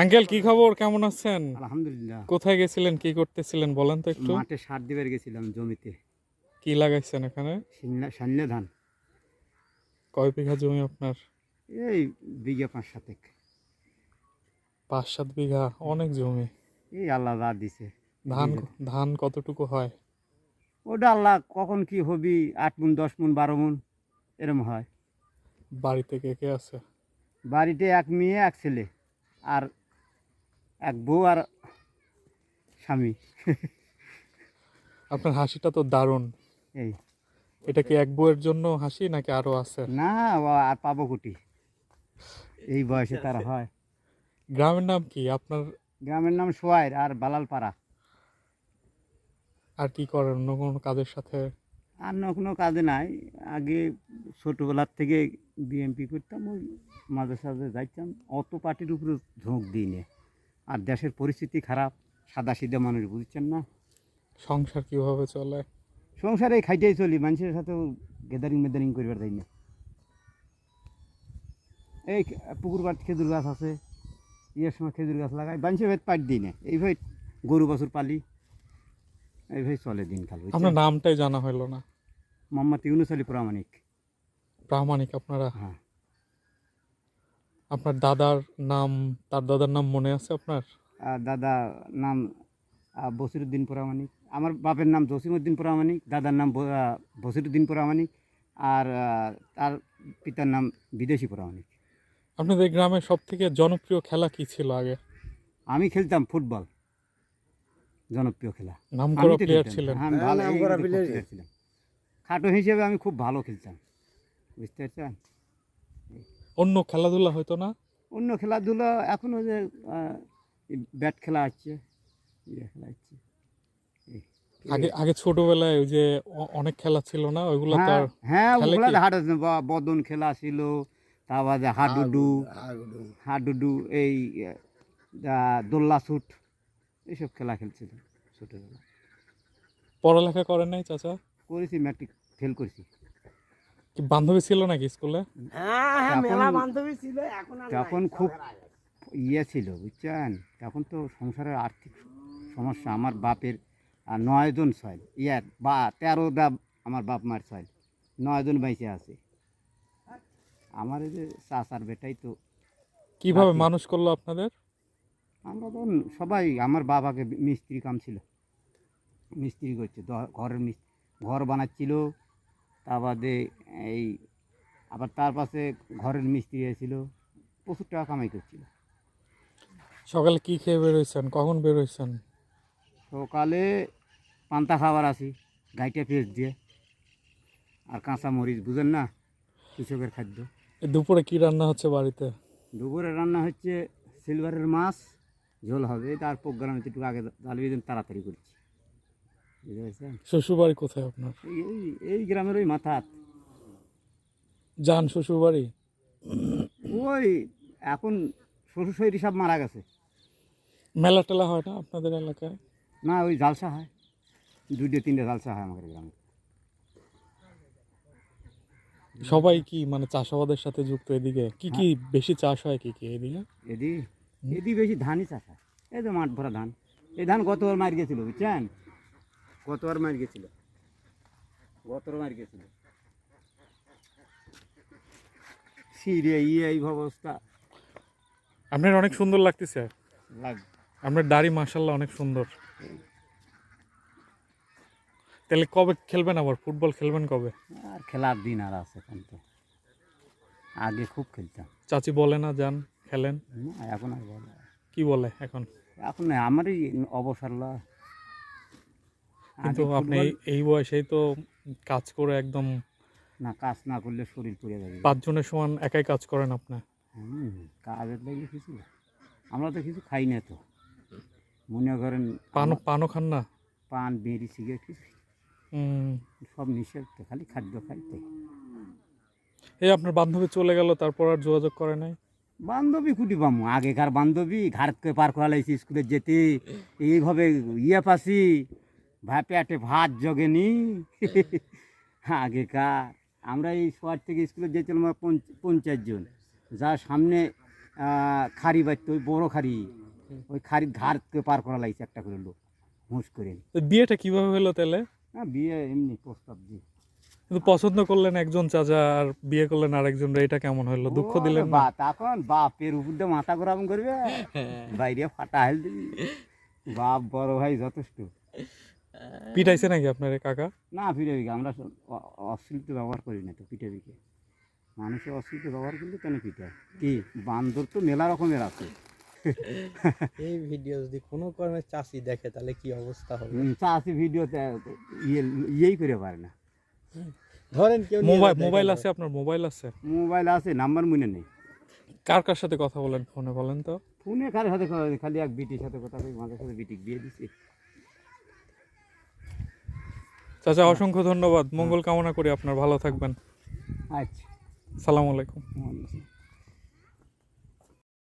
Uncle কি খবর? কেমন আছেন? আলহামদুলিল্লাহ। কোথায় গেছিলেন? কি করতেছিলেন? বলেন তো একটু। মাঠে সার দিবার গেছিলাম জমিতে। কি লাগাইছেন এখানে? সান্যা ধান। কয় বিঘা জমি আপনার? এই বিঘা পাঁচ সাতেক। পাঁচ সাত বিঘা অনেক জমি। এই আল্লাহ যা দিছে। ধান ধান কতটুকু হয়? ওটা আল্লাহ কখন কি হবি? আট মুন দশ মুন বারো মুন এরম হয়। বাড়িতে কে কে আছে? বাড়িতে এক মেয়ে এক ছেলে আর এক বউ আর স্বামী। আপনার হাসিটা তো দারুণ। এই। এটা কি এক বউয়ের জন্য হাসি নাকি আরও আছে? না আর পাবো কুটি। এই বয়সে তার হয়। গ্রামের নাম কি? আপনার গ্রামের নাম সোয়াইর আর বালালপাড়া। আর কি করেন? অন্য কোনো কাজের সাথে? আর না কোনো কাজে নাই। আগে ছোটোবেলার থেকে বিএমপি করতাম ওই মাঝে সাঝে যাইতাম। অত পার্টির উপরে ঝোঁক দিই নে আর দেশের পরিস্থিতি খারাপ সাদা সিধা মানুষ বুঝছেন না। সংসার কীভাবে চলে? সংসারে খাইতেই চলি মানুষের সাথেও গেদারিং মেদারিং করবার দেয় না। এই পুকুর পাট খেজুর গাছ আছে ইয়ের সময় খেজুর গাছ লাগাই মানুষের ভেদ পাট দিই না। এইভাবে গরু বছর পালি এইভাবে চলে দিনকাল আপনার নামটাই জানা হলো না। মোহাম্মদ ইউনুস আলী প্রামাণিক। প্রামাণিক আপনারা? হ্যাঁ। আপনার দাদার নাম তার দাদার নাম মনে আছে আপনার? দাদা নাম বসিরুদ্দিন প্রামাণিক। আমার বাপের নাম জসিমউদ্দিন প্রামাণিক দাদার নাম বসিরুদ্দিন প্রামাণিক আর তার পিতার নাম বিদেশি প্রামাণিক। আপনাদের গ্রামের সব থেকে জনপ্রিয় খেলা কি ছিল আগে? আমি খেলতাম ফুটবল। জনপ্রিয় খেলা। নাম আমি করা প্লেয়ার। ছিলেন। হ্যাঁ, ভালো দেখো ছিলাম। খাটো হিসেবে আমি খুব ভালো খেলতাম। বুঝতে পারছেন? অন্য খেলাধুলা হয়তো না? অন্য খেলাধুলা এখনও যে ব্যাট খেলা হচ্ছে ইয়ে খেলা এই। আগে আগে ছোটবেলায় ওই যে অনেক খেলা ছিল না? ওইগুলো তো হ্যাঁ হ্যাঁ ওগুলা? হাট বদন খেলা ছিল তার বাদে হাডুডু হাডুডু। এই দোল্লা শুট এইসব খেলা খেলছিল ছোটোবেলা পড়ালেখা করেন নাই চাচা? করেছি ম্যাট্রিক ফেল করেছি। বান্ধবী ছিল নাকি স্কুলে? হ্যাঁ হ্যাঁ তখন- মেলা বান্ধবী ছিল এখন আর নাই। তখন খুব ইয়ে ছিল বুঝছেন? তখন তো সংসারের আর্থিক সমস্যা আমার বাপের আর নয়জন ছয় ইয়ার বা তেরোটা আমার বাপ মার ছয় নয়জন বাইসে আছে। আমার এই যে চাচার বেটাই তো কীভাবে মানুষ করল আপনাদের? আমরা তখন সবাই আমার বাবাকে মিস্ত্রি কাম ছিল। মিস্ত্রি করছে ঘরের মিস- ঘর বানাচ্ছিল তা বাদে এই আবার তার পাশে ঘরের মিস্ত্রি এসেছিল প্রচুর টাকা কামাই করছিল। সকালে কি খেয়ে বেরোইছেন? কখন বেরোইছেন? সকালে পান্তা খাবার আসি গাইটা পেঁচ দিয়ে। আর কাঁচা মরিচ বুঝেন না? কৃষকের খাদ্য। দুপুরে কি রান্না হচ্ছে বাড়িতে? দুপুরে রান্না হচ্ছে সিলভারের মাছ ঝোল হবে। তার প্রোগ্রাম একটু আগে তাহলে দিন তাড়াতাড়ি করছি। বুঝতে পেরেছেন? শ্বশুর বাড়ি কোথায় আপনার? এই- এই এই গ্রামের ওই মাথাত। যান শ্বশুর বাড়ি ওই এখন শ্বশুর শরীর সব মারা গেছে। মেলা টেলা হয় না আপনাদের এলাকায়? না ওই জালসা হয়। দুইটা তিনটে জালসা হয় আমাদের গ্রামে। সবাই কি মানে চাষাবাদের সাথে যুক্ত এদিকে? কি কি বেশি চাষ হয় কি কি এদিকে? এদি এদি বেশি ধানই চাষ হয়। এই তো মাঠ ভরা ধান। এই ধান গতবার মার গেছিল বুঝছেন? গতবার মার গেছিল। গতবার মার গেছিল। সিরে ইয়ে এই অবস্থা। আপনার অনেক সুন্দর লাগতেছে। আপনার দাড়ি মাসাল্লাহ অনেক সুন্দর। তাহলে কবে খেলবেন আবার? ফুটবল খেলবেন কবে? আর খেলার দিন আর আছে এখন তো। আগে খুব খেলতাম। চাচি বলে না যান খেলেন। না, এখন আর বলে কি বলে এখন? এখন আমারই অবসর। কিন্তু আপনি এই- এই বয়সেই তো কাজ করে একদম না কাজ না করলে শরীর পুড়ে যাবে। পাঁচজনের সমান একাই কাজ করেন আপনি? হুম, কাজের লাগলে কিছু আমরা তো কিছু খাই না তো। মনে করেন আমা- পানও খান না? পান বিড়ি সিগারেট কিছু সব নিষেধ তো খালি খাদ্য খাইতে। এই আপনার বান্ধবী চলে গেল তারপর আর যোগাযোগ করে নাই? বান্ধবী কুটি পামু আগেকার বান্ধবী ঘাটকে পার করালাইছি স্কুলে যেতে এইভাবে ইয়ে পাসি ভাই পেটে ভাত জগেনি। আগেকার আমরা এই শহর থেকে স্কুলে যেছিলাম পঞ্চাশ জন। যার সামনে খাড়ি বাড়তে ওই বড় খাড়ি। ওই খাড়ির ধার থেকে পার করা লাগছে একটা করে লোক হুঁশ করে। বিয়েটা কীভাবে হলো তাহলে? না বিয়ে এমনি প্রস্তাব দিয়ে। কিন্তু পছন্দ করলেন একজন চাচা আর বিয়ে করলেন আরেকজন এটা কেমন হলো? দুঃখ দিলেন বা তখন বাপের উপর দিয়ে মাথা গরম করবে। বাইরে ফাটা হেল দিবি। বাপ বড় ভাই যথেষ্ট। পিটাইছে নাকি আপনার কাকা? না পিঠাবিকে আমরা অশ্লীল তো ব্যবহার করি না তো পিঠাবিকে মানুষের অশ্লীল তো ব্যবহার করলে কেন পিঠায় কি বান্দর তো মেলা রকমের আছে। এই ভিডিও যদি কোনো কর্মে চাষি দেখে তাহলে কি অবস্থা হবে? চাষি ভিডিওতে ইয়ে ইয়েই করে পারে না। ধরেন কেউ মোবাইল মোবাইল আছে আপনার মোবাইল আছে? মোবাইল আছে নাম্বার মনে নেই। কার কার সাথে কথা বলেন ফোনে বলেন তো। ফোনে কার সাথে? খালি এক বিটির সাথে কথা বলি মাঝে সাথে বিটিক বিয়ে দিছি। চাচা অসংখ্য ধন্যবাদ। মঙ্গল কামনা করি আপনার ভালো থাকবেন। আচ্ছা। সালাম আলাইকুম।